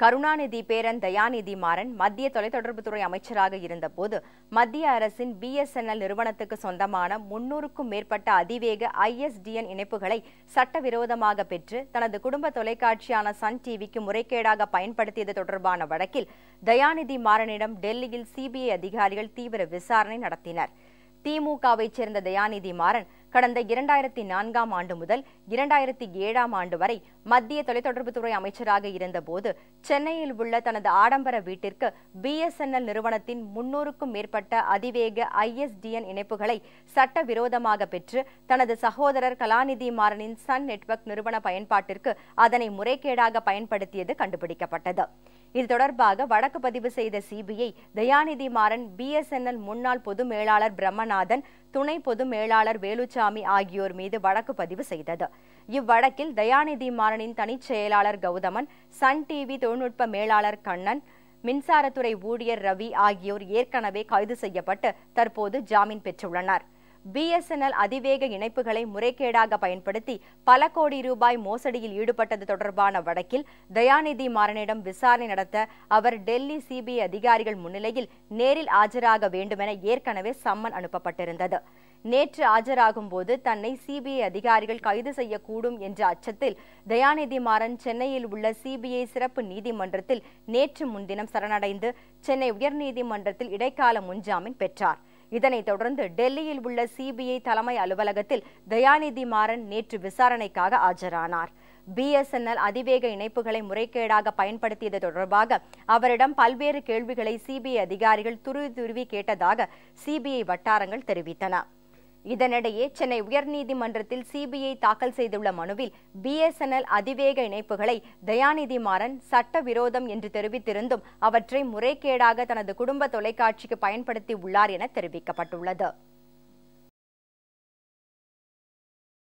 கருணாநிதி பேரன் தயாநிதி மாறன் மத்திய தொலைத்தொடர்புத்துறை அமைச்சராக இருந்தபோது மத்திய அரசின் பிஎஸ்என்எல் நிறுவனத்துக்கு சொந்தமான முன்னூறுக்கும் மேற்பட்ட அதிவேக ஐஎஸ்டிஎன் இணைப்புகளை சட்டவிரோதமாக பெற்று தனது குடும்ப தொலைக்காட்சியான சன் டிவிக்கு முறைகேடாக பயன்படுத்தியது தொடர்பான வழக்கில் தயாநிதி மாறனிடம் டெல்லியில் சிபிஐ அதிகாரிகள் தீவிர விசாரணை நடத்தினர். திமுகவைச் சேர்ந்த தயாநிதி மாறன் கடந்த இரண்டாயிரத்தி நான்காம் ஆண்டு முதல் இரண்டாயிரத்தி ஏழாம் ஆண்டு வரை மத்திய தொலைத்தொடர்புத்துறை அமைச்சராக இருந்தபோது சென்னையில் உள்ள தனது ஆடம்பர வீட்டிற்கு பிஎஸ்என்எல் நிறுவனத்தின் முன்னூறுக்கும் மேற்பட்ட அதிவேக ஐஎஸ்டிஎன் இணைப்புகளை சட்டவிரோதமாக பெற்று தனது சகோதரர் கலாநிதி மாறனின் சன் நெட்வொர்க் நிறுவன பயன்பாட்டிற்கு அதனை முறைகேடாக பயன்படுத்தியது கண்டுபிடிக்கப்பட்டது. இது தொடர்பாக வழக்கு பதிவு செய்த சிபிஐ தயாநிதி மாறன் பிஎஸ்என்எல் முன்னாள் பொது மேலாளர் பிரம்மநாதன் துணை பொது மேலாளர் வேலுச்சாமி ஆகியோர் மீது வழக்கு பதிவு செய்தது. இவ்வழக்கில் தயாநிதி மாறனின் தனிச் செயலாளர் கௌதமன் சன் டிவி தொழில்நுட்ப மேலாளர் கண்ணன் மின்சாரத்துறை ஊழியர் ரவி ஆகியோர் ஏற்கனவே கைது செய்யப்பட்டு தற்போது ஜாமீன் பெற்றுள்ளனர். பிஎஸ்என்எல் அதிவேக இணைப்புகளை முறைகேடாக பயன்படுத்தி பல கோடி ரூபாய் மோசடியில் ஈடுபட்டது தொடர்பான வழக்கில் தயாநிதி மாறனிடம் விசாரணை நடத்த அவர் டெல்லி சிபிஐ அதிகாரிகள் முன்னிலையில் நேரில் ஆஜராக வேண்டுமென ஏற்கனவே சம்மன் அனுப்பப்பட்டிருந்தது. நேற்று ஆஜராகும் போது தன்னை சிபிஐ அதிகாரிகள் கைது செய்யக்கூடும் என்ற அச்சத்தில் தயாநிதி மாறன் சென்னையில் உள்ள சிபிஐ சிறப்பு நீதிமன்றத்தில் நேற்று முன்தினம் சரணடைந்து சென்னை உயர்நீதிமன்றத்தில் இடைக்கால முன்ஜாமீன் பெற்றார். இதனைத் தொடர்ந்து டெல்லியில் உள்ள சிபிஐ தலைமை அலுவலகத்தில் தயாநிதி மாறன் நேற்று விசாரணைக்காக ஆஜரானார். பிஎஸ்என்எல் அதிவேக இணைப்புகளை முறைகேடாக பயன்படுத்தியது தொடர்பாக அவரிடம் பல்வேறு கேள்விகளை சிபிஐ அதிகாரிகள் துருவி துருவி கேட்டதாக சிபிஐ வட்டாரங்கள் தெரிவித்தன. இதனிடையே சென்னை உயர்நீதிமன்றத்தில் சிபிஐ தாக்கல் செய்துள்ள மனுவில் பிஎஸ்என்எல் அதிவேக இணைப்புகளை தயாநிதி மாறன் சட்டவிரோதம் என்று தெரிவித்திருந்தும் அவற்றை முறைகேடாக தனது குடும்ப தொலைக்காட்சிக்கு பயன்படுத்தி உள்ளார் என தெரிவிக்கப்பட்டுள்ளது.